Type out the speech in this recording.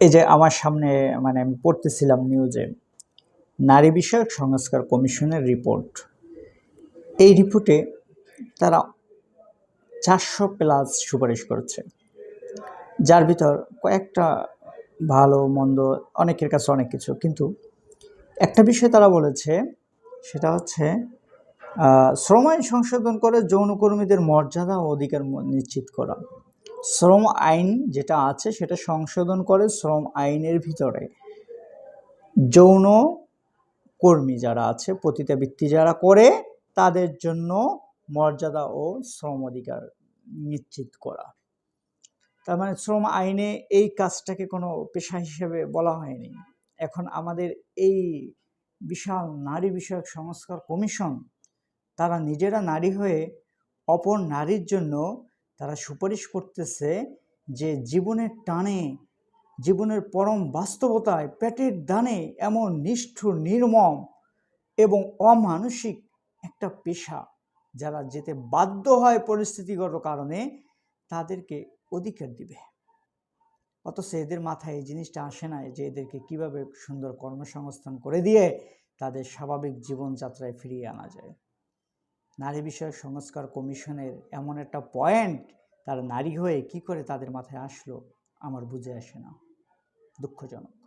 এই যে আমার সামনে মানে আমি পড়তেছিলাম নিউজে নারী বিষয়ক সংস্কার কমিশনের রিপোর্ট এই রিপোর্টে তারা চারশো প্লাস সুপারিশ করেছে। যার ভিতর কয়েকটা ভালো, মন্দ, অনেকের কাছে অনেক কিছু। কিন্তু একটা বিষয় তারা বলেছে, সেটা হচ্ছে শ্রম আইন সংশোধন করে যৌনকর্মীদের মর্যাদা ও অধিকার নিশ্চিত করা। শ্রম আইন যেটা আছে সেটা সংশোধন করে শ্রম আইনের ভিতরে। যৌন কর্মী যারা আছে পতিতাবৃত্তি যারা করে, তাদের জন্য মর্যাদা ও শ্রম অধিকার নিশ্চিত করা। তার মানে শ্রম আইনে এই কাজটাকে কোনো পেশা হিসেবে বলা হয়নি। এখন আমাদের এই বিশাল নারী বিষয়ক সংস্কার কমিশন, তারা নিজেরা নারী হয়ে অপর নারীর জন্য তারা সুপারিশ করতেছে যে জীবনের টানে, জীবনের পরম বাস্তবতায় পেটের দানে এমন নিষ্ঠুর, নির্মম এবং অমানসিক একটা পেশা যারা যেতে বাধ্য হয় পরিস্থিতিগত কারণে তাদেরকে অধিকার দিবে। অথচ এদের মাথায় এই জিনিসটা আসে না যে এদেরকে কীভাবে সুন্দর কর্মসংস্থান করে দিয়ে তাদের স্বাভাবিক জীবনযাত্রায় ফিরিয়ে আনা যায়। নারী বিষয়ক সংস্কার কমিশনের এমন একটা পয়েন্ট তারা নারী হয়ে কি করে তাদের মাথায় আসলো আমার বুঝে আসে না। দুঃখজনক।